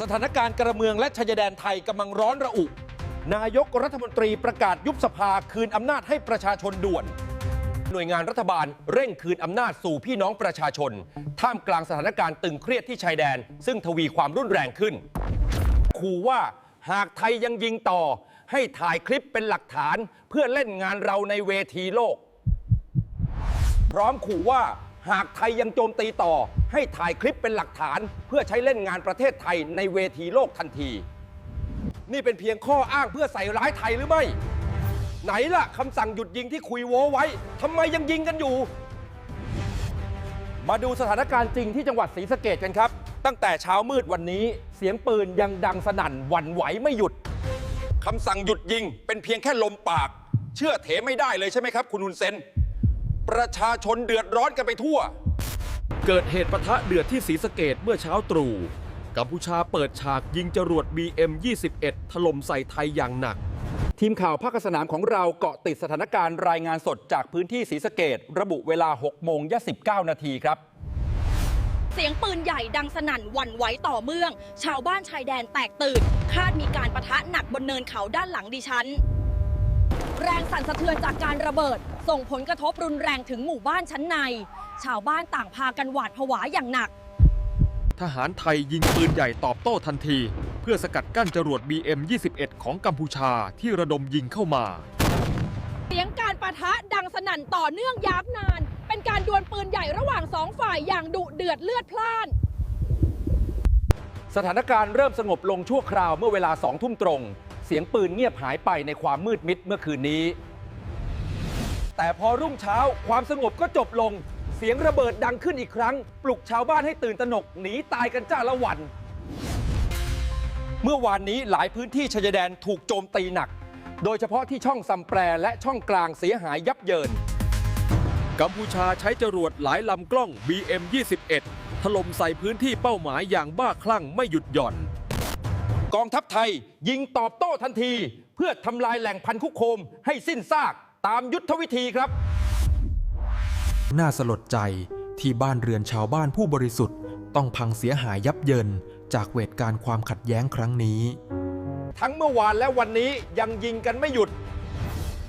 สถานการณ์กระเมืองและชายแดนไทยกำลังร้อนระอุ นายกรัฐมนตรีประกาศยุบสภาคืนอำนาจให้ประชาชนด่วน หน่วยงานรัฐบาลเร่งคืนอำนาจสู่พี่น้องประชาชน ท่ามกลางสถานการณ์ตึงเครียดที่ชายแดน ซึ่งทวีความรุนแรงขึ้นขู่ว่าหากไทยยังยิงต่อ ให้ถ่ายคลิปเป็นหลักฐานเพื่อเล่นงานเราในเวทีโลก พร้อมขู่ว่า หากไทยยังโจมตีต่อ ให้ถ่ายคลิปเป็นหลักฐาน เพื่อใช้เล่นงานประเทศไทยในเวทีโลกทันที นี่เป็นเพียงข้ออ้างเพื่อใส่ร้ายไทยหรือไม่ ไหนล่ะคำสั่งหยุดยิงที่คุยโว้ไว้ทำไมยังยิงกันอยู่ มาดูสถานการณ์จริงที่จังหวัดศรีสะเกดกันครับ ตั้งแต่เช้ามืดวันนี้เสียงปืนยังดังสนั่นหวั่นไหวไม่หยุดคำสั่งหยุดยิงเป็นเพียงแค่ลมปาก เชื่อเถไม่ได้เลยใช่ไหมครับ คุณฮุนเซน ประชาชนเดือดร้อนกันไปทั่ว เกิดเหตุปะทะเดือดที่ศรีสะเกดเมื่อเช้าตรู่กัมพูชาเปิดฉากยิงจรวด BM21 ถล่มใส่ไทยอย่างหนัก ทีมข่าวภาคสนามของเราเกาะติดสถานการณ์รายงานสดจากพื้นที่ศรีสะเกดระบุเวลา 6 โมงย9นาทีครับ เสียงปืนใหญ่ดังสนั่นหวั่นไหวต่อเมือง ชาวบ้านชายแดนแตกตื่น คาดมีการประทะหนักบนเนินเขาด้านหลังดิฉัน แรงสั่นสะเทือนจากการระเบิด ส่งผลกระทบรุนแรงถึงหมู่บ้านชั้นใน ชาวบ้านต่างพากันหวาดผวาอย่างหนัก ทหารไทยยิงปืนใหญ่ตอบโต้ทันที เพื่อสกัดกั้นจรวด BM21 ของกัมพูชาที่ระดมยิงเข้ามา เสียงการประทะดังสนั่นต่อเนื่องยาวนาน เป็นการดวลปืนใหญ่ระหว่างสองฝ่ายอย่างดุเดือดเลือดพล่านสถานการณ์เริ่มสงบลงชั่วคราวเมื่อเวลาสองทุ่มตรง เสียงปืนเงียบหายไปในความมืดมิดเมื่อคืนนี้ แต่พอรุ่งเช้าความสงบก็จบลง เสียงระเบิดดังขึ้นอีกครั้ง ปลุกชาวบ้านให้ตื่นตระหนกหนีตายกันจ้าละวัน เมื่อวานนี้หลายพื้นที่ชายแดนถูกโจมตีหนัก โดยเฉพาะที่ช่องซัมแปรและช่องกลางเสียหายยับเยิน กัมพูชาใช้จรวดหลายลำกล้อง BM21 ถล่มใส่พื้นที่เป้าหมายอย่างบ้าคลั่งไม่หยุดหย่อน กองทัพไทยยิงตอบโต้ทันที เพื่อทำลายแหล่งพันธุ์คุกโคมให้สิ้นซากตามยุทธวิธีครับ น่าสลดใจที่บ้านเรือนชาวบ้านผู้บริสุทธิ์ ต้องพังเสียหายยับเยิน จากเหตุการณ์ความขัดแย้งครั้งนี้ ทั้งเมื่อวานและวันนี้ยังยิงกันไม่หยุด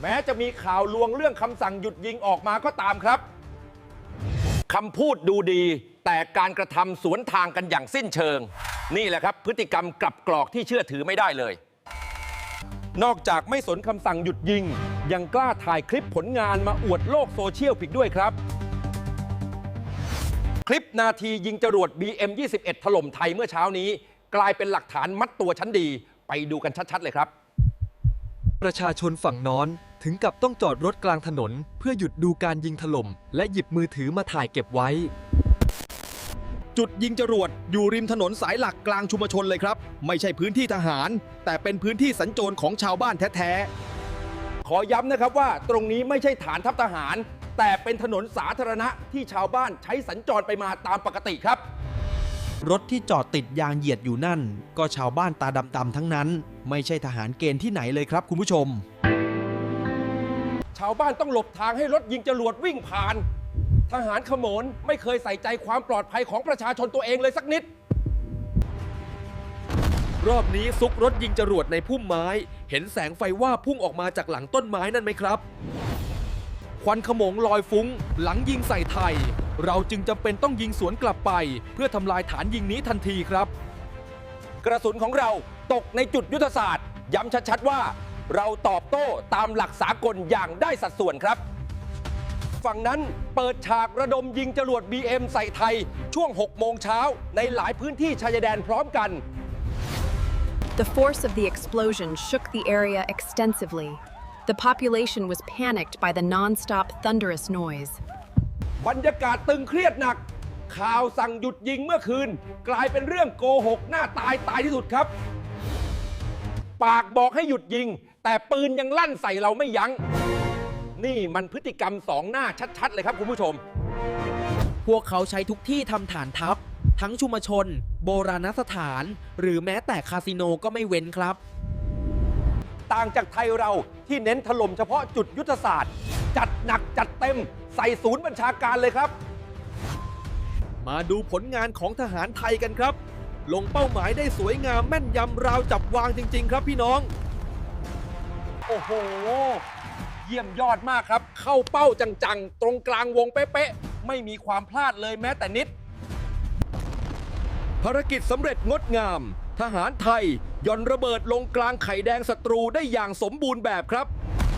แม้จะมีข่าวลวงเรื่องคำสั่งหยุดยิงออกมาก็ตามครับคำพูดดูดี แต่การกระทำสวนทางกันอย่างสิ้นเชิง นี่แหละครับพฤติกรรมกลับกรอกที่เชื่อถือไม่ได้เลย นอกจากไม่สนคำสั่งหยุดยิง ยังกล้าถ่ายคลิปผลงานมาอวดโลกโซเชียลอีกด้วยครับ คลิปนาทียิงจรวด BM21 ถล่มไทยเมื่อเช้านี้ กลายเป็นหลักฐานมัดตัวชั้นดี ไปดูกันชัดๆเลยครับ ประชาชนฝั่งน้อนถึงกับต้องจอดรถกลางถนน เพื่อหยุดดูการยิงถล่มและหยิบมือถือมาถ่ายเก็บไว้ จุดยิงจรวดอยู่ริมถนนสายหลักกลางชุมชนเลยครับ ไม่ใช่พื้นที่ทหาร แต่เป็นพื้นที่สัญจรของชาวบ้านแท้ขอย้ำนะครับว่าตรงนี้ไม่ใช่ฐานทัพทหาร แต่เป็นถนนสาธารณะที่ชาวบ้านใช้สัญจรไปมาตามปกติครับ รถที่จอดติดยางเหยียดอยู่นั่น ก็ชาวบ้านตาดำๆทั้งนั้น ไม่ใช่ทหารเกณฑ์ที่ไหนเลยครับ คุณผู้ชม ชาวบ้านต้องหลบทางให้รถยิงจรวดวิ่งผ่าน ทหารขโมนไม่เคยใส่ใจความปลอดภัยของประชาชนตัวเองเลยสักนิดๆรอบนี้ซุกรถยิงจรวดในพุ่มไม้ เห็นแสงไฟว่าบพุ่งออกมาจากหลังต้นไม้นั่นไหมครับ ควันขโมงลอยฟุ้ง หลังยิงใส่ไทย เราจึงจำเป็นต้องยิงสวนกลับไป เพื่อทำลายฐานยิงนี้ทันทีครับ กระสุนของเราตกในจุดยุทธศาสตร์ ย้ำชัดๆว่า เราตอบโต้ตามหลักสากลอย่างได้สัดส่วนครับ ฝั่งนั้น เปิดฉากระดมยิงจรวด BM ใส่ไทย ช่วง 6 โมงเช้า ในหลายพื้นที่ชายแดนพร้อมกัน The force of the explosion shook the area extensively. The population was panicked by the nonstop thunderous noise. บรรยากาศตึงเครียดหนัก ข่าวสั่งหยุดยิงเมื่อคืน กลายเป็นเรื่องโกหกหน้าตายตายที่สุดครับ ปากบอกให้หยุดยิง แต่ปืนยังลั่นใส่เราไม่ยัง้ง นี่มันพฤติกรรมสองหน้าชัด ๆ เลยครับคุณผู้ชม พวกเขาใช้ทุกที่ทำฐานทัพ ทั้งชุมชน โบราณสถาน หรือแม้แต่คาสิโนก็ไม่เว้นครับ ต่างจากไทยเราที่เน้นถล่มเฉพาะจุดยุทธศาสตร์ จัดหนักจัดเต็ม ใส่ศูนย์บัญชาการเลยครับ มาดูผลงานของทหารไทยกันครับ ลงเป้าหมายได้สวยงามแม่นยำราวจับวางจริง ๆ ครับพี่น้อง โอ้โห เยี่ยมยอดมากครับ เข้าเป้าจังๆ ตรงกลางวงเป๊ะๆ ไม่มีความพลาดเลยแม้แต่นิด ภารกิจสำเร็จงดงาม ทหารไทยย่อนระเบิดลงกลางไข่แดงศัตรูได้อย่างสมบูรณ์แบบครับ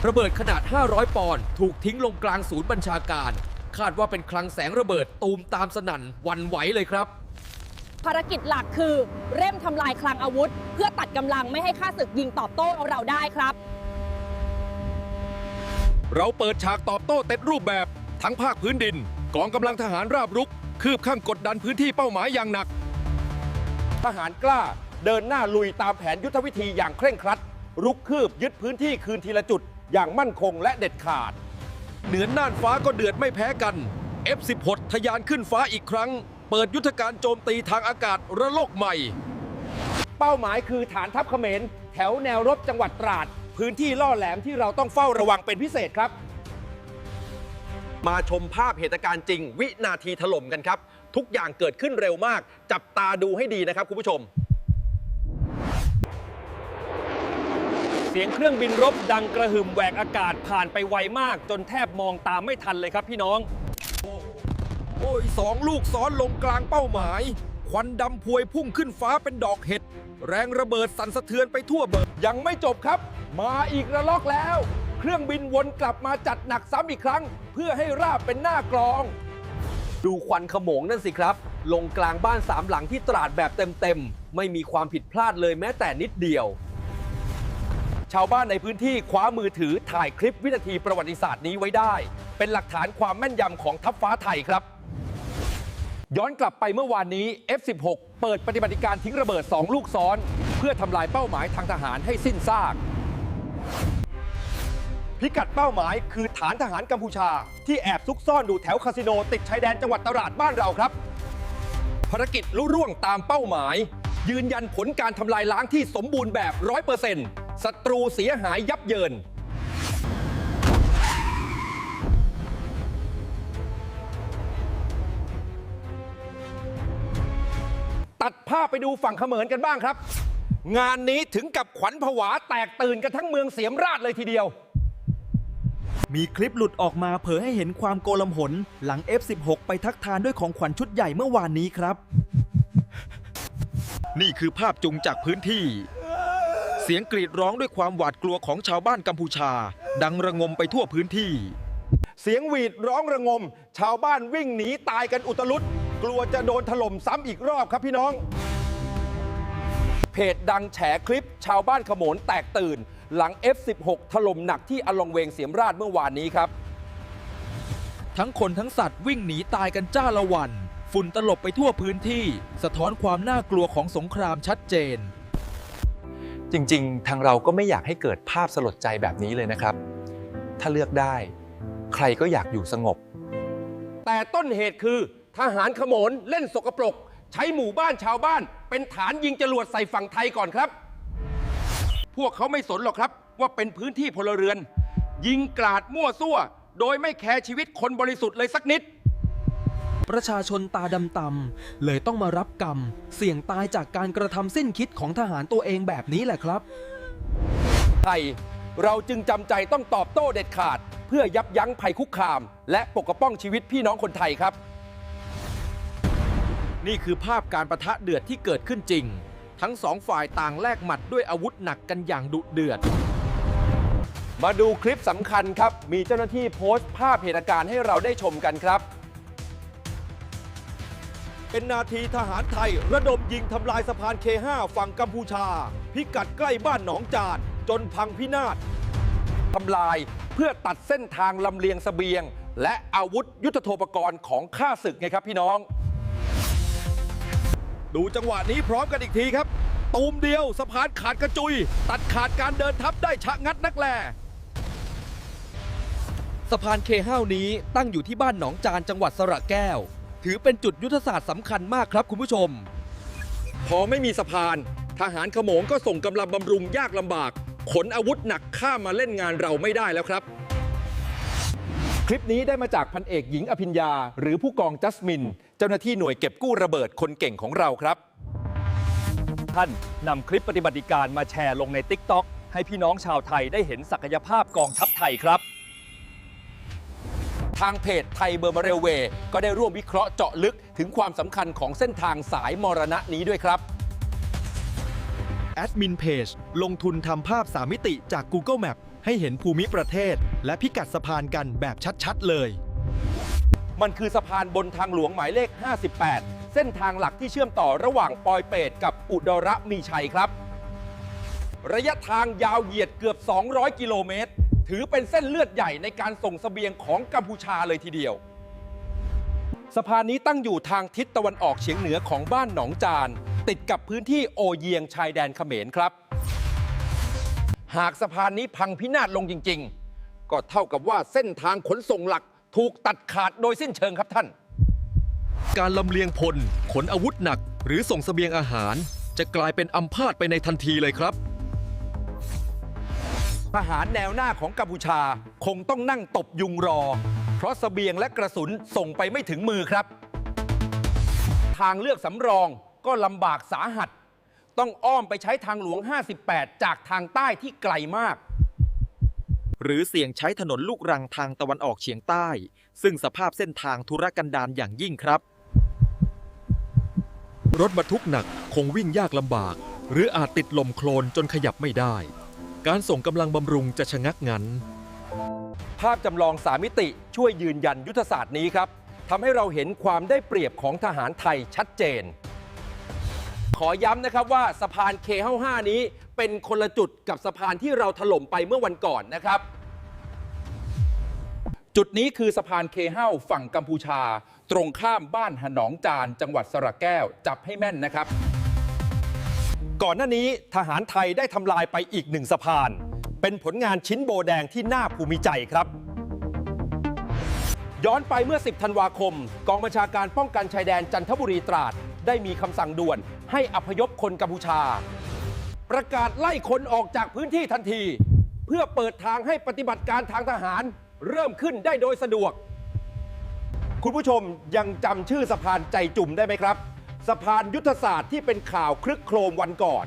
ระเบิดขนาด 500 ปอนด์ถูกทิ้งลงกลางศูนย์บัญชาการ คาดว่าเป็นคลังแสงระเบิดตูมตามสนั่นวันไหวเลยครับภารกิจหลักคือเร่งทำลายคลังอาวุธ เพื่อตัดกำลังไม่ให้ข้าศึกยิงตอบโต้เราได้ครับ เราเปิดฉากตอบโต้เต็ดรูปแบบ ทั้งภาคพื้นดิน กองกำลังทหารราบรุก คืบข้างกดดันพื้นที่เป้าหมายอย่างหนัก ทหารกล้าเดินหน้าลุยตามแผนยุทธวิธีอย่างเคร่งครัด รุกคืบยึดพื้นที่คืนทีละจุด อย่างมั่นคงและเด็ดขาด เหนือน่านฟ้าก็เดือดไม่แพ้กัน F16 ทะยานขึ้นฟ้าอีกครั้ง เปิดยุทธการโจมตีทางอากาศระลอกใหม่ เป้าหมายคือฐานทัพเขมร แถวแนวรบจังหวัดตราด พื้นที่ล่อแหลมที่เราต้องเฝ้าระวังเป็นพิเศษครับ มาชมภาพเหตุการณ์จริง วินาทีถล่มกันครับ ทุกอย่างเกิดขึ้นเร็วมาก จับตาดูให้ดีนะครับคุณผู้ชม เสียงเครื่องบินรบดังกระหึ่มแหวกอากาศผ่านไปไวมาก จนแทบมองตามไม่ทันเลยครับพี่น้อง โอ้ยสองลูกซ้อนลงกลางเป้าหมาย ควันดำพวยพุ่งขึ้นฟ้าเป็นดอกเห็ด แรงระเบิดสั่นสะเทือนไปทั่วเบิกยังไม่จบครับ มาอีกระลอกแล้ว เครื่องบินวนกลับมาจัดหนักซ้ำอีกครั้ง เพื่อให้ราบเป็นหน้ากลอง ดูควันขโมงนั่นสิครับ ลงกลางบ้านสามหลังที่ตราดแบบเต็มๆ ไม่มีความผิดพลาดเลยแม้แต่นิดเดียว ชาวบ้านในพื้นที่คว้ามือถือถ่ายคลิปวินาทีประวัติศาสตร์นี้ไว้ได้ เป็นหลักฐานความแม่นยำของทัพฟ้าไทยครับ ย้อนกลับไปเมื่อวานนี้ F16 เปิดปฏิบัติการทิ้งระเบิด 2 ลูกซ้อน เพื่อทำลายเป้าหมายทางทหารให้สิ้นซากพิกัดเป้าหมายคือฐานทหารกัมพูชา ที่แอบซุกซ่อนอยู่แถวคาสิโน ติดชายแดนจังหวัดตราดบ้านเราครับ ภารกิจลุร่วงตามเป้าหมาย ยืนยันผลการทำลายล้างที่สมบูรณ์แบบ 100%ศัตรูเสียหายยับเยิน ตัดภาพไปดูฝั่งเขมรกันบ้างครับ งานนี้ถึงกับขวัญผวาแตกตื่นกันทั้งเมืองเสียมราชเลยทีเดียว มีคลิปหลุดออกมาเผยให้เห็นความโกลาหลหลัง F16 ไปทักทานด้วยของขวัญชุดใหญ่เมื่อวานนี้ครับ นี่คือภาพจุงจากพื้นที่ เสียงกรีดร้องด้วยความหวาดกลัวของชาวบ้านกัมพูชา ดังระงมไปทั่วพื้นที่ เสียงหวีดร้องระงม ชาวบ้านวิ่งหนีตายกันอุตลุด กลัวจะโดนถล่มซ้ำอีกรอบครับพี่น้อง เพจดังแฉคลิป ชาวบ้านขโมนแตกตื่น หลัง F16 ถล่มหนักที่อลองเวงเสียมราชเมื่อวานนี้ครับ ทั้งคนทั้งสัตว์วิ่งหนีตายกันจ้าละวัน ฝุ่นตลบไปทั่วพื้นที่ สะท้อนความน่ากลัวของสงครามชัดเจน จริงๆ ทางเราก็ไม่อยากให้เกิดภาพสลดใจแบบนี้เลยนะครับ ถ้าเลือกได้ ใครก็อยากอยู่สงบ แต่ต้นเหตุคือ ทหารขโมนเล่นสกปรก ใช้หมู่บ้านชาวบ้าน เป็นฐานยิงจรวดใส่ฝั่งไทยก่อนครับ พวกเขาไม่สนหรอกครับ ว่าเป็นพื้นที่พลเรือน ยิงกราดมั่วซั่ว โดยไม่แคร์ชีวิตคนบริสุทธิ์เลยสักนิด ประชาชนตาดำต่ำเลยต้องมารับกรรม เสี่ยงตายจากการกระทำสิ้นคิดของทหารตัวเองแบบนี้แหละครับ ไทยเราจึงจำใจต้องตอบโต้เด็ดขาด เพื่อยับยั้งภัยคุกคาม และปกป้องชีวิตพี่น้องคนไทยครับ นี่คือภาพการประทะเดือดที่เกิดขึ้นจริง ทั้งสองฝ่ายต่างแลกหมัดด้วยอาวุธหนักกันอย่างดุเดือด มาดูคลิปสำคัญครับ มีเจ้าหน้าที่โพสต์ภาพเหตุการณ์ให้เราได้ชมกันครับ เป็นนาทีทหารไทยระดมยิงทำลายสะพาน K5 ฝั่งกัมพูชา พิกัดใกล้บ้านหนองจาน จนพังพินาศทำลายเพื่อตัดเส้นทางลำเลียงเสบียง และอาวุธยุทโธปกรณ์ของข้าศึกไงครับพี่น้อง ดูจังหวะนี้พร้อมกันอีกทีครับตูมเดียวสะพานขาดกระจุย ตัดขาดการเดินทัพได้ชะงัดนักแลสะพานเคห้านี้ตั้งอยู่ที่บ้านหนองจานจังหวัดสระแก้ว ถือเป็นจุดยุทธศาสตร์สำคัญมากครับคุณผู้ชม พอไม่มีสะพาน ทหารขโมงก็ส่งกำลังบำรุงยากลำบาก ขนอาวุธหนักข้ามมาเล่นงานเราไม่ได้แล้วครับ คลิปนี้ได้มาจากพันเอกหญิงอภิญญา หรือผู้กองจัสมิน เจ้าหน้าที่หน่วยเก็บกู้ระเบิดคนเก่งของเราครับ ท่านนำคลิปปฏิบัติการมาแชร์ลงใน TikTok ให้พี่น้องชาวไทยได้เห็นศักยภาพกองทัพไทยครับ ทางเพจไทยเบอร์มาเรลเวย์ก็ได้ร่วมวิเคราะห์เจาะลึกถึงความสำคัญของเส้นทางสายมรณะนี้ด้วยครับแอดมินเพจลงทุนทำภาพ3มิติจาก Google Map ให้เห็นภูมิประเทศ และพิกัดสะพานกันแบบชัดๆเลย มันคือสะพานบนทางหลวงหมายเลข 58 เส้นทางหลักที่เชื่อมต่อระหว่างปอยเปตกับอุดรมีชัยครับ ระยะทางยาวเหยียดเกือบ 200 กิโลเมตร ถือเป็นเส้นเลือดใหญ่ในการส่งสเสบียงของกัมพูชาเลยทีเดียวสะพานนี้ตั้งอยู่ทางทิศตะวันออกเฉียงเหนือของบ้านหนองจาน ติดกับพื้นที่โอเยียงชายแดนเขมรครับ หากสะพานนี้พังพินาศลงจริง ๆ ก็เท่ากับว่าเส้นทางขนส่งหลักถูกตัดขาดโดยสิ้นเชิงครับท่าน การลำเลียงพล ขนอาวุธหนัก หรือส่งเสบียงอาหาร จะกลายเป็นอัมพาตไปในทันทีเลยครับ ทหารแนวหน้าของกัมพูชาคงต้องนั่งตบยุงรอ เพราะสเสบียงและกระสุนส่งไปไม่ถึงมือครับ ทางเลือกสำรองก็ลำบากสาหัส ต้องอ้อมไปใช้ทางหลวง 58 จากทางใต้ที่ไกลมาก หรือเสี่ยงใช้ถนนลูกรังทางตะวันออกเฉียงใต้ ซึ่งสภาพเส้นทางธุรกันดารอย่างยิ่งครับ รถบรรทุกหนักคงวิ่งยากลำบาก หรืออาจติดลมโคลนจนขยับไม่ได้ การส่งกำลังบำรุงจะชะงักงัน ภาพจำลองสามมิติช่วยยืนยันยุทธศาสตร์นี้ครับทำให้เราเห็นความได้เปรียบของทหารไทยชัดเจน ขอย้ำนะครับว่าสะพาน K55 นี้ เป็นคนละจุดกับสะพานที่เราถล่มไปเมื่อวันก่อนนะครับ จุดนี้คือสะพาน K5 ฝั่งกัมพูชา ตรงข้ามบ้านหนองจาน จังหวัดสระแก้วจับให้แม่นนะครับ ก่อนหน้านี้ทหารไทยได้ทำลายไปอีกหนึ่งสะพาน เป็นผลงานชิ้นโบแดงที่น่าภูมิใจครับย้อนไปเมื่อ 10 ธันวาคม กองบัญชาการป้องกันชายแดนจันทบุรีตราด ได้มีคำสั่งด่วนให้อพยพคนกัมพูชา ประกาศไล่คนออกจากพื้นที่ทันที เพื่อเปิดทางให้ปฏิบัติการทางทหารเริ่มขึ้นได้โดยสะดวก คุณผู้ชมยังจำชื่อสะพานใจจุ่มได้ไหมครับ สะพานยุทธศาสตร์ที่เป็นข่าวคลึกโครมวันก่อน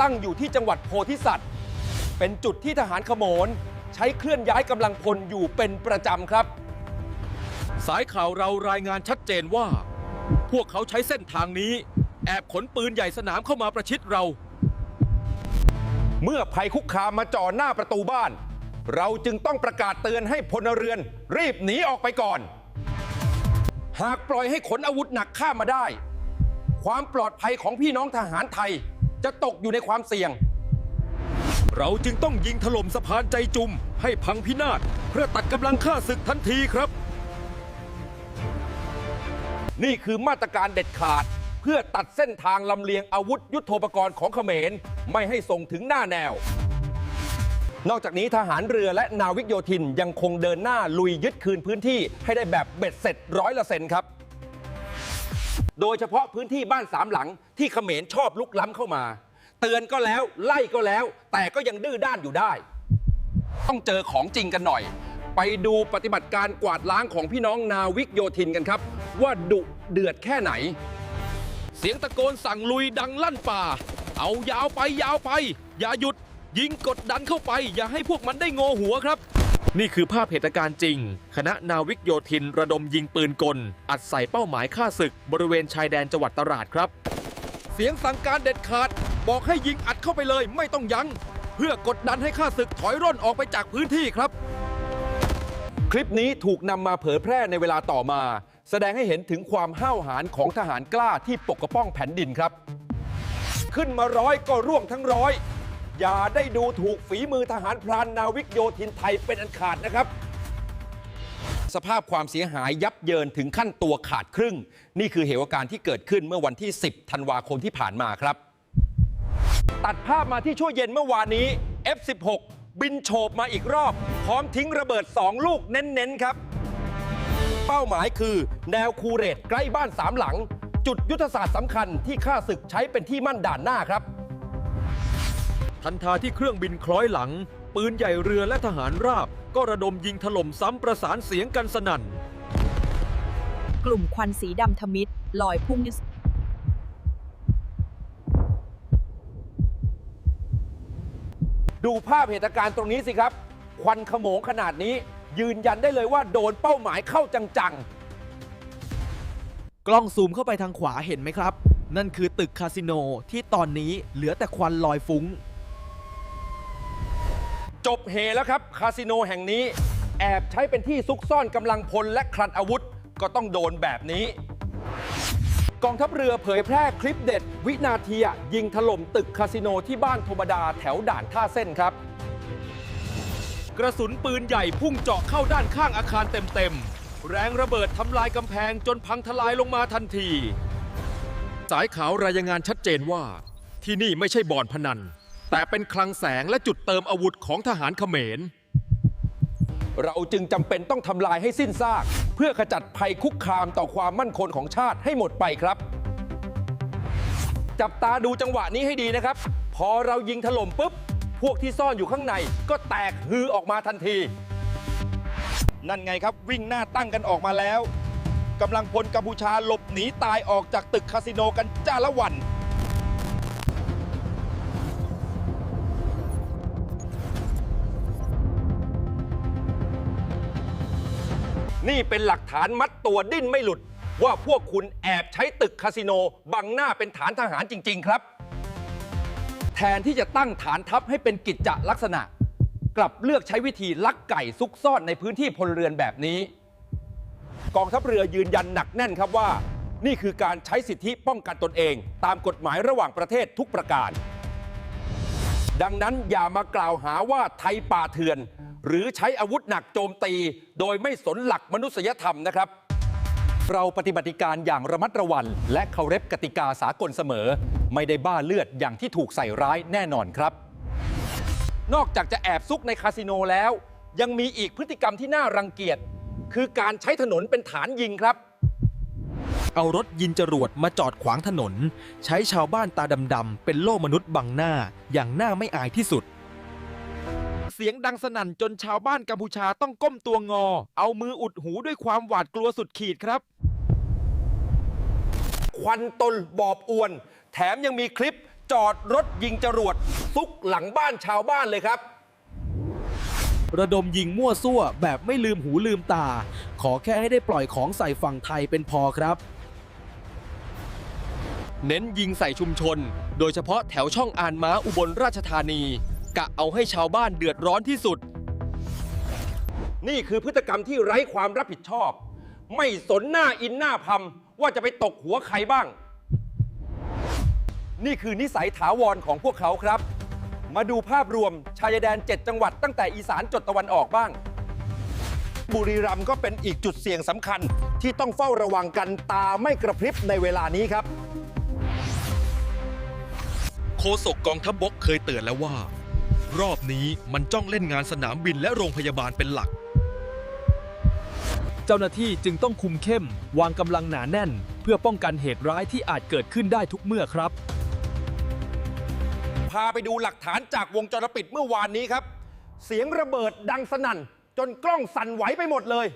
ตั้งอยู่ที่จังหวัดโพธิสัตว์ เป็นจุดที่ทหารขโมนใช้เคลื่อนย้ายกำลังพลอยู่เป็นประจำครับ สายข่าวเรารายงานชัดเจนว่า พวกเขาใช้เส้นทางนี้ แอบขนปืนใหญ่สนามเข้ามาประชิดเรา เมื่อภัยคุกคามมาจ่อหน้าประตูบ้าน เราจึงต้องประกาศเตือนให้พลเรือน รีบหนีออกไปก่อน หากปล่อยให้ขนอาวุธหนักข้ามมาได้ ความปลอดภัยของพี่น้องทหารไทยจะตกอยู่ในความเสี่ยง เราจึงต้องยิงถล่มสะพานใจจุมให้พังพินาศเพื่อตัดกำลังฆ่าศึกทันทีครับ นี่คือมาตรการเด็ดขาด เพื่อตัดเส้นทางลำเลียงอาวุธยุโทโธปกรณ์ของเขมร ไม่ให้ส่งถึงหน้าแนว นอกจากนี้ทหารเรือและนาวิกโยธินยังคงเดินหน้าลุยยึดคืนพื้นที่ให้ได้แบบเบ็ดเสร็จร้อยละเซนครับ โดยเฉพาะพื้นที่บ้านสามหลังที่เขมรชอบลุกล้ำเข้ามา เตือนก็แล้วไล่ก็แล้ว แต่ก็ยังดื้อด้านอยู่ได้ ต้องเจอของจริงกันหน่อย ไปดูปฏิบัติการกวาดล้างของพี่น้องนาวิกโยธินกันครับ ว่าดุเดือดแค่ไหน เสียงตะโกนสั่งลุยดังลั่นป่า เอายาวไปยาวไป อย่าหยุด ยิงกดดันเข้าไป อย่าให้พวกมันได้โงหัวครับ นี่คือภาพเหตุการณ์จริง คณะนาวิกโยธินระดมยิงปืนกล อัดใส่เป้าหมายฆ่าศึก บริเวณชายแดนจังหวัดตราดครับ เสียงสั่งการเด็ดขาด บอกให้ยิงอัดเข้าไปเลยไม่ต้องยัง้งเพื่อกดดันให้ฆ่าศึกถอยร่นออกไปจากพื้นที่ครับ คลิปนี้ถูกนำมาเผยแพร่ในเวลาต่อมา แสดงให้เห็นถึงความห้าวหาญของทหารกล้าที่ปกป้องแผ่นดินครับ ขึ้นมาร้อยก็ร่วงทั้งร้อย อย่าได้ดูถูกฝีมือทหารพรานนาวิกโยธินไทยเป็นอันขาดนะครับ สภาพความเสียหายยับเยินถึงขั้นตัวขาดครึ่ง นี่คือเหตุการณ์ที่เกิดขึ้นเมื่อวันที่ 10 ธันวาคมที่ผ่านมาครับ ตัดภาพมาที่ช่วงเย็นเมื่อวานนี้ F16 บินโฉบมาอีกรอบ พร้อมทิ้งระเบิด 2 ลูกเน้น ๆ ครับ เป้าหมายคือ แนวคูเรตใกล้บ้านสามหลัง จุดยุทธศาสตร์สำคัญที่ข้าศึกใช้เป็นที่มั่นด่านหน้าครับ ทันทาที่เครื่องบินคล้อยหลัง ปืนใหญ่เรือและทหารราบ ก็ระดมยิงถล่มซ้ำประสานเสียงกันสนั่น กลุ่มควันสีดำทมิดลอยพุ่ง ดูภาพเหตุการณ์ตรงนี้สิครับ ควันขโมงขนาดนี้ ยืนยันได้เลยว่าโดนเป้าหมายเข้าจังกล้องซูมเข้าไปทางขวาเห็นไหมครับ นั่นคือตึกคาสิโนที่ตอนนี้เหลือแต่ควันลอยฟุ้งๆจบเฮแล้วครับ คาสิโนแห่งนี้ แอบใช้เป็นที่ซุกซ่อนกำลังพลและคลันอาวุธ ก็ต้องโดนแบบนี้ กองทัพเรือเผยแพร่คลิปเด็ด วินาทียิงถล่มตึกคาสิโนที่บ้านโทบดาแถวด่านท่าเส้นครับ กระสุนปืนใหญ่พุ่งเจาะเข้าด้านข้างอาคารเต็มๆ แรงระเบิดทำลายกำแพงจนพังทลายลงมาทันที สายขาวรายงานชัดเจนว่า ที่นี่ไม่ใช่บ่อนพนัน แต่เป็นคลังแสงและจุดเติมอาวุธของทหารเขมร เราจึงจำเป็นต้องทำลายให้สิ้นซาก พื่อขจัดภัยคุกคามต่อความมั่นคงของชาติให้หมดไปครับ จับตาดูจังหวะนี้ให้ดีนะครับ พอเรายิงถล่มปุ๊บ พวกที่ซ่อนอยู่ข้างใน ก็แตกฮือออกมาทันที นั่นไงครับวิ่งหน้าตั้งกันออกมาแล้วกำลังพลกัมพูชาหลบหนีตายออกจากตึกคาสิโนกันจ้าละวัน นี่เป็นหลักฐานมัดตัวดิ้นไม่หลุด ว่าพวกคุณแอบใช้ตึกคาสิโน บังหน้าเป็นฐานทหารจริง ๆ ครับ แทนที่จะตั้งฐานทัพให้เป็นกิจจลักษณะ กลับเลือกใช้วิธีลักไก่ซุกซ่อนในพื้นที่พลเรือนแบบนี้ กองทัพเรือยืนยันหนักแน่นครับว่า นี่คือการใช้สิทธิป้องกันตนเอง ตามกฎหมายระหว่างประเทศทุกประการ ดังนั้นอย่ามากล่าวหาว่าไทยป่าเถื่อน หรือใช้อาวุธหนักโจมตี โดยไม่สนหลักมนุษยธรรมนะครับ เราปฏิบัติการอย่างระมัดระวังและเคารพกติกาสากลเสมอ ไม่ได้บ้าเลือดอย่างที่ถูกใส่ร้ายแน่นอนครับ นอกจากจะแอบซุกในคาสิโนแล้ว ยังมีอีกพฤติกรรมที่น่ารังเกียจ คือการใช้ถนนเป็นฐานยิงครับ เอารถยินจรวดมาจอดขวางถนน ใช้ชาวบ้านตาดำๆเป็นโล่มนุษย์บังหน้าอย่างน่าไม่อายที่สุด เสียงดังสนั่นจนชาวบ้านกัมพูชาต้องก้มตัวงอ เอามืออุดหูด้วยความหวาดกลัวสุดขีดครับ ควันตลบอบอวน แถมยังมีคลิปจอดรถยิงจรวดซุกหลังบ้านชาวบ้านเลยครับ ระดมยิงมั่วซั่วแบบไม่ลืมหูลืมตา ขอแค่ให้ได้ปล่อยของใส่ฝั่งไทยเป็นพอครับ เน้นยิงใส่ชุมชน โดยเฉพาะแถวช่องอานม้าอุบลราชธานี กะเอาให้ชาวบ้านเดือดร้อนที่สุด นี่คือพฤติกรรมที่ไร้ความรับผิดชอบ ไม่สนหน้าอินหน้าพำว่าจะไปตกหัวใครบ้าง นี่คือนิสัยถาวรของพวกเขาครับ มาดูภาพรวมชายแดน 7 จังหวัดตั้งแต่อีสานจดตะวันออกบ้าง บุรีรัมย์ก็เป็นอีกจุดเสี่ยงสำคัญที่ต้องเฝ้าระวังกันตาไม่กระพริบในเวลานี้ครับ โฆษกกองทัพบกเคยเตือนแล้วว่า รอบนี้มันจ้องเล่นงานสนามบินและโรงพยาบาลเป็นหลัก เจ้าหน้าที่จึงต้องคุมเข้ม วางกำลังหนาแน่น เพื่อป้องกันเหตุร้ายที่อาจเกิดขึ้นได้ทุกเมื่อครับ พาไปดูหลักฐานจากวงจรปิดเมื่อวานนี้ครับ เสียงระเบิดดังสนั่น จนกล้องสั่นไหวไปหมดเลย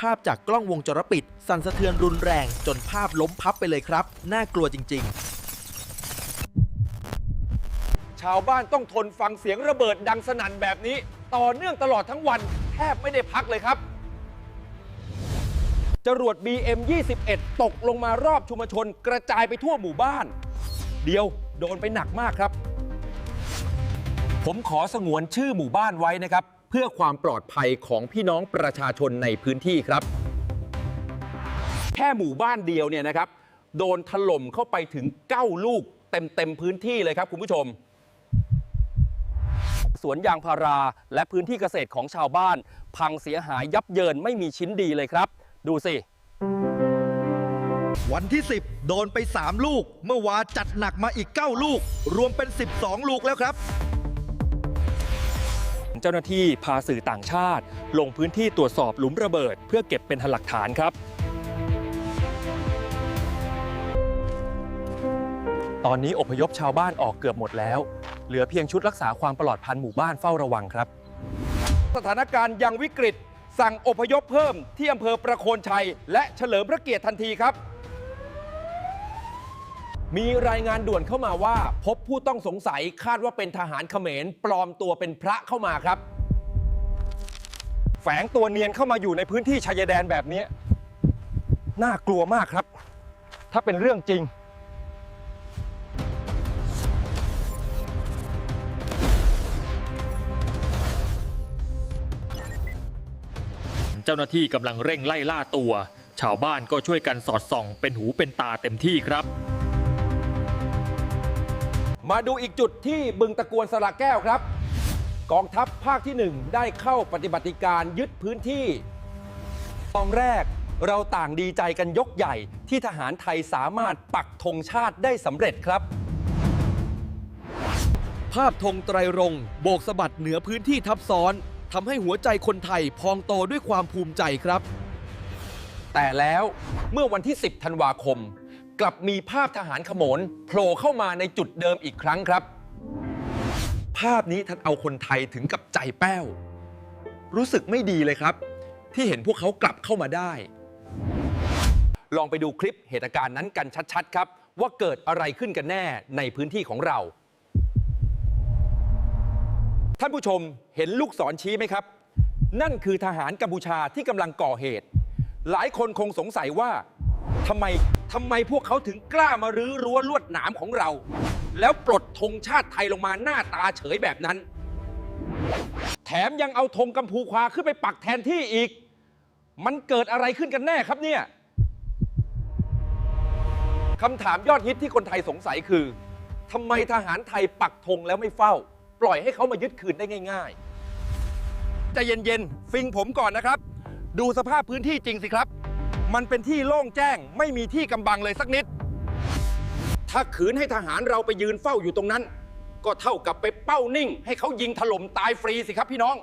ภาพจากกล้องวงจรปิด สั่นสะเทือนรุนแรงจนภาพล้มพับไปเลยครับ น่ากลัวจริง ๆ ชาวบ้านต้องทนฟังเสียงระเบิดดังสนั่นแบบนี้ ต่อเนื่องตลอดทั้งวันแทบไม่ได้พักเลยครับ จรวด BM 21 ตกลงมารอบชุมชนกระจายไปทั่วหมู่บ้าน เดียวโดนไปหนักมากครับ ผมขอสงวนชื่อหมู่บ้านไว้นะครับ เพื่อความปลอดภัยของพี่น้องประชาชนในพื้นที่ครับ แค่หมู่บ้านเดียวเนี่ยนะครับ โดนถล่มเข้าไปถึง 9 ลูกเต็มเต็มพื้นที่เลยครับคุณผู้ชม วนยางพารา และพื้นที่เกษตรของชาวบ้าน พังเสียหายยับเยินไม่มีชิ้นดีเลยครับ ดูสิ วันที่ 10 โดนไป 3 ลูก เมื่อวานจัดหนักมาอีก 9 ลูก รวมเป็น 12 ลูกแล้วครับเจ้าหน้าที่พาสื่อต่างชาติ ลงพื้นที่ตรวจสอบหลุมระเบิด เพื่อเก็บเป็นหลักฐานครับ ตอนนี้อพยพชาวบ้านออกเกือบหมดแล้ว เหลือเพียงชุดรักษาความปลอดภัยหมู่บ้านเฝ้าระวังครับ สถานการณ์ยังวิกฤต สั่งอพยพเพิ่มที่อำเภอประโคนชัย และเฉลิมพระเกียรติทันทีครับ มีรายงานด่วนเข้ามาว่า พบผู้ต้องสงสัยคาดว่าเป็นทหารเขมร ปลอมตัวเป็นพระเข้ามาครับ แฝงตัวเนียนเข้ามาอยู่ในพื้นที่ชายแดนแบบนี้ น่ากลัวมากครับ ถ้าเป็นเรื่องจริง เจ้าหน้าที่กำลังเร่งไล่ล่าตัว ชาวบ้านก็ช่วยกันสอดส่อง เป็นหูเป็นตาเต็มที่ครับ มาดูอีกจุดที่บึงตะกวนสระแก้วครับ กองทัพภาคที่ 1 ได้เข้าปฏิบัติการยึดพื้นที่ตอนแรกเราต่างดีใจกันยกใหญ่ที่ทหารไทยสามารถปักธงชาติได้สำเร็จครับ ภาพธงไตรรงค์โบกสะบัดเหนือพื้นที่ทับซ้อน ทำให้หัวใจคนไทยพองโตด้วยความภูมิใจครับ แต่แล้วเมื่อวันที่ 10 ธันวาคม กลับมีภาพทหารขโมนโผล่เข้ามาในจุดเดิมอีกครั้งครับ ภาพนี้ท่านเอาคนไทยถึงกับใจแป้ว รู้สึกไม่ดีเลยครับ ที่เห็นพวกเขากลับเข้ามาได้ ลองไปดูคลิปเหตุการณ์นั้นกันชัด ๆ ครับ ว่าเกิดอะไรขึ้นกันแน่ในพื้นที่ของเรา ท่านผู้ชมเห็นลูกศรชี้ไหมครับ นั่นคือทหารกัมพูชาที่กำลังก่อเหตุ หลายคนคงสงสัยว่าทำไมทำไมพวกเขาถึงกล้ามารื้อรั้วลวดหนามของเรา แล้วปลดธงชาติไทยลงมาหน้าตาเฉยแบบนั้น แถมยังเอาธงกัมพูควาขึ้นไปปักแทนที่อีก มันเกิดอะไรขึ้นกันแน่ครับเนี่ยคำถามยอดฮิตที่คนไทยสงสัยคือทำไมทหารไทยปักธงแล้วไม่เฝ้า ปล่อยให้เขามายึดคืนได้ง่ายๆใจเย็นๆฟิงผมก่อนนะครับ ดูสภาพพื้นที่จริงสิครับ มันเป็นที่โล่งแจ้ง ไม่มีที่กำบังเลยสักนิด ถ้าขืนให้ทหารเราไปยืนเฝ้าอยู่ตรงนั้น ก็เท่ากับไปเป้านิ่ง ให้เขายิงถล่มตายฟรีสิครับพี่น้อง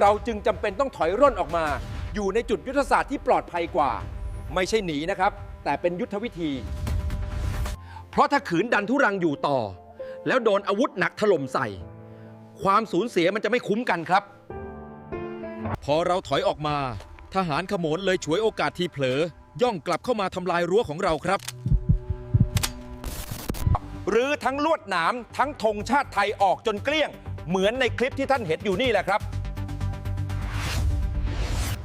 เราจึงจำเป็นต้องถอยร่นออกมา อยู่ในจุดยุทธศาสตร์ที่ปลอดภัยกว่า ไม่ใช่หนีนะครับ แต่เป็นยุทธวิธี เพราะถ้าขืนดันทุรังอยู่ต่อ แล้วโดนอาวุธหนักถล่มใส่ ความสูญเสียมันจะไม่คุ้มกันครับ พอเราถอยออกมา ทหารขโมนเลยฉวยโอกาสทีเผลอย่องกลับเข้ามาทำลายรั้วของเราครับ หรือทั้งลวดหนามทั้งธงชาติไทยออกจนเกลี้ยง เหมือนในคลิปที่ท่านเห็นอยู่นี่แหละครับ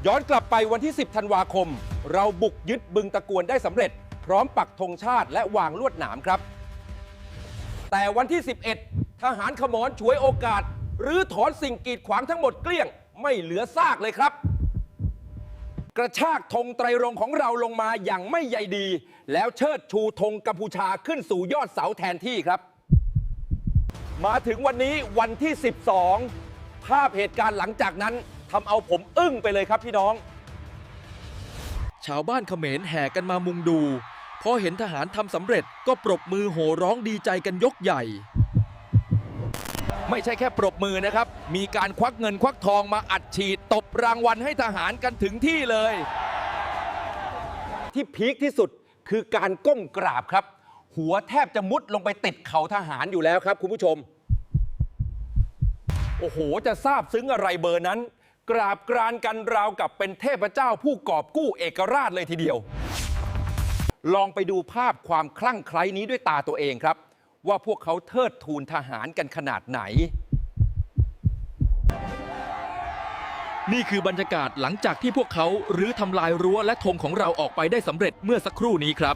ย้อนกลับไปวันที่ 10 ธันวาคม เราบุกยึดบึงตะกวนได้สำเร็จ พร้อมปักธงชาติและวางลวดหนามครับ แต่วันที่ 11 ทหารขมรฉวยโอกาสหรือถอนสิ่งกีดขวางทั้งหมดเกลี้ยง ไม่เหลือซากเลยครับ กระชากธงไตรรงของเราลงมาอย่างไม่ใยดี แล้วเชิดชูธงกัมพูชาขึ้นสู่ยอดเสาแทนที่ครับ มาถึงวันนี้วันที่ 12 ภาพเหตุการณ์หลังจากนั้นทำเอาผมอึ้งไปเลยครับพี่น้อง ชาวบ้านเขมรแห่กันมามุงดู พอเห็นทหารทำสำเร็จก็ปรบมือโห่ร้องดีใจกันยกใหญ่ ไม่ใช่แค่ปรบมือนะครับ มีการควักเงินควักทองมาอัดฉีด ตบรางวัลให้ทหารกันถึงที่เลย ที่พีคที่สุดคือการก้มกราบครับ หัวแทบจะมุดลงไปติดเข่าทหารอยู่แล้วครับ คุณผู้ชม โอ้โห จะทราบซึ้งอะไรเบอร์นั้น กราบกรานกันราวกับเป็นเทพเจ้าผู้กอบกู้เอกราชเลยทีเดียว ลองไปดูภาพความคลั่งไคล้นี้ด้วยตาตัวเองครับ ว่าพวกเขาเทิดทูนทหารกันขนาดไหน นี่คือบรรยากาศหลังจากที่พวกเขารื้อทำลายรั้วและธงของเราออกไปได้สำเร็จเมื่อสักครู่นี้ครับ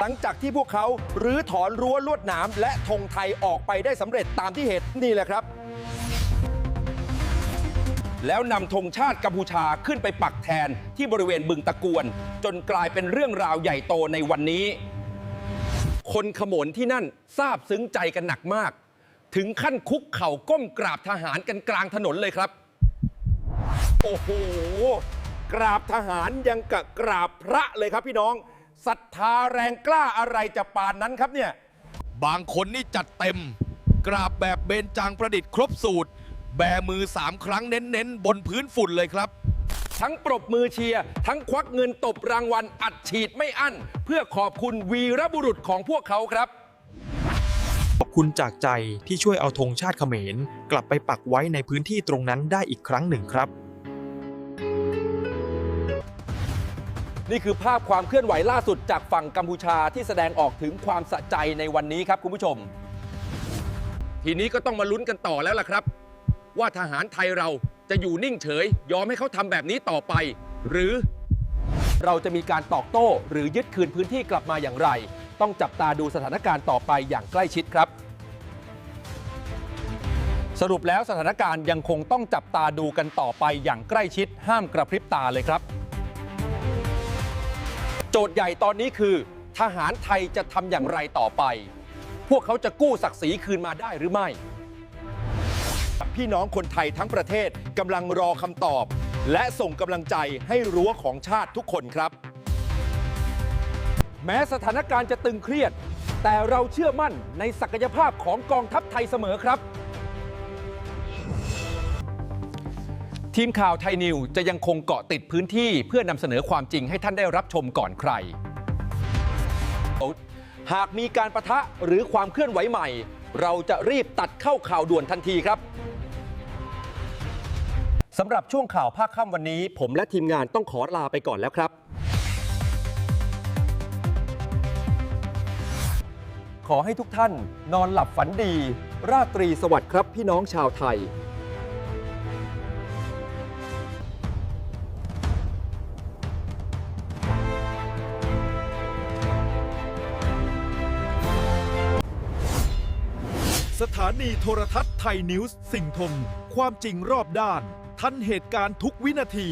หลังจากที่พวกเขารื้อถอนรั้วลวดหนามและธงไทยออกไปได้สำเร็จตามที่เห็นนี่แหละครับ แล้วนำธงชาติกัมพูชาขึ้นไปปักแทนที่บริเวณบึงตะกวน จนกลายเป็นเรื่องราวใหญ่โตในวันนี้ คนขโมนที่นั่นซาบซึ้งใจกันหนักมาก ถึงขั้นคุกเข่าก้มกราบทหารกันกลางถนนเลยครับ โอ้โห กราบทหารยังกับกราบพระเลยครับพี่น้องศรัทธาแรงกล้าอะไรจะปานนั้นครับเนี่ย บางคนนี่จัดเต็ม กราบแบบเบญจางประดิษฐ์ครบสูตร แบมือสามครั้งเน้นๆ บนพื้นฝุ่นเลยครับ ทั้งปรบมือเชียร์ ทั้งควักเงินตบรางวัลอัดฉีดไม่อั้น เพื่อขอบคุณวีรบุรุษของพวกเขาครับ ขอบคุณจากใจที่ช่วยเอาธงชาติเขมร กลับไปปักไว้ในพื้นที่ตรงนั้นได้อีกครั้งหนึ่งครับ นี่คือภาพความเคลื่อนไหวล่าสุดจากฝั่งกัมพูชาที่แสดงออกถึงความสะใจในวันนี้ครับคุณผู้ชม ทีนี้ก็ต้องมาลุ้นกันต่อแล้วล่ะครับ ว่าทหารไทยเราจะอยู่นิ่งเฉย ยอมให้เขาทำแบบนี้ต่อไป หรือ เราจะมีการตอบโต้ หรือยึดคืนพื้นที่กลับมาอย่างไร ต้องจับตาดูสถานการณ์ต่อไปอย่างใกล้ชิดครับ สรุปแล้วสถานการณ์ยังคงต้องจับตาดูกันต่อไปอย่างใกล้ชิด ห้ามกระพริบตาเลยครับ โจทย์ใหญ่ตอนนี้คือ ทหารไทยจะทำอย่างไรต่อไป พวกเขาจะกู้ศักดิ์ศรีคืนมาได้หรือไม่ พี่น้องคนไทยทั้งประเทศกำลังรอคำตอบ และส่งกำลังใจให้รั้วของชาติทุกคนครับ แม้สถานการณ์จะตึงเครียด แต่เราเชื่อมั่นในศักยภาพของกองทัพไทยเสมอครับ ทีมข่าวไทยนิวจะยังคงเกาะติดพื้นที่เพื่อนำเสนอความจริงให้ท่านได้รับชมก่อนใคร หากมีการประทะหรือความเคลื่อนไหวใหม่ เราจะรีบตัดเข้าข่าวด่วนทันทีครับ สำหรับช่วงข่าวภาคค่ำวันนี้ ผมและทีมงานต้องขอลาไปก่อนแล้วครับ ขอให้ทุกท่านนอนหลับฝันดี ราตรีสวัสดิ์ครับพี่น้องชาวไทยสถานีโทรทัศน์ไทยนิวส์สิ่งทมความจริงรอบด้าน ทันเหตุการณ์ทุกวินาที